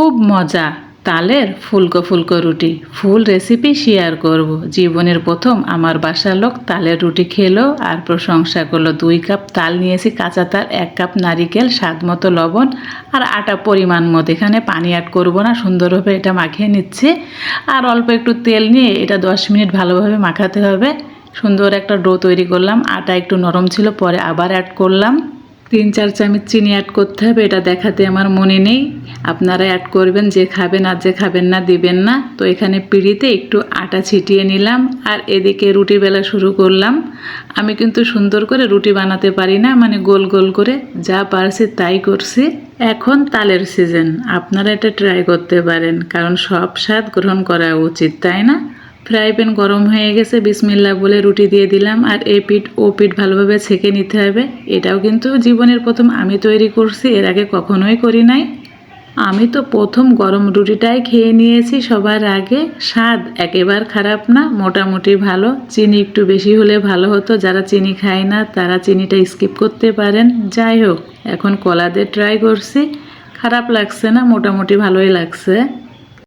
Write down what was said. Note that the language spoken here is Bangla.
খুব মজা। তালের ফুলকো ফুলকো রুটি। ফুল রেসিপি শেয়ার করব। জীবনের প্রথম আমার বাসার লোক তালের রুটি খেলো আর প্রশংসা করল। দুই কাপ তাল নিয়েছি, কাঁচা তাল, এক কাপ নারিকেল, স্বাদ মতো লবণ আর আটা পরিমাণ মতো। এখানে পানি অ্যাড করব না, সুন্দরভাবে এটা মাখিয়ে নিচ্ছে। আর অল্প একটু তেল নিয়ে এটা দশ মিনিট ভালোভাবে মাখাতে হবে। সুন্দর একটা ডো তৈরি করলাম। আটা একটু নরম ছিল, পরে আবার অ্যাড করলাম। তিন, চার চামচ চিনি অ্যাড করতে হবে, এটা দেখাতে আমার মনে নেই। আপনারা অ্যাড করবেন, যে খাবেন আর যে খাবেন না, দিবেন না। তো এখানে পিড়িতে একটু আটা ছিটিয়ে নিলাম, আর এদিকে রুটি বেলা শুরু করলাম। আমি কিন্তু সুন্দর করে রুটি বানাতে পারি না মানে গোল গোল করে, যা পারছি তাই করছি। এখন তালের সিজন আপনারা এটা ট্রাই করতে পারেন, কারণ সব স্বাদ গ্রহণ করা উচিত, তাই না? ফ্রাই প্যান গরম হয়ে গেছে বিসমিল্লা বলে রুটি দিয়ে দিলাম, আর এ পিঠ, ও পিঠ ভালোভাবে ছেঁকে নিতে হবে। এটাও কিন্তু জীবনের প্রথম আমি তৈরি করছি, এর আগে কখনোই করি নাই। আমি তো প্রথম গরম রুটিটাই খেয়ে নিয়েছি সবার আগে। স্বাদ একেবারে খারাপ না, মোটামুটি ভালো। চিনি একটু বেশি হলে ভালো হতো, যারা চিনি খায় না, তারা চিনিটা স্কিপ করতে পারেন। যাই হোক, এখন কলা দিয়ে ট্রাই করছি। খারাপ লাগছে না, মোটামুটি ভালোই লাগছে।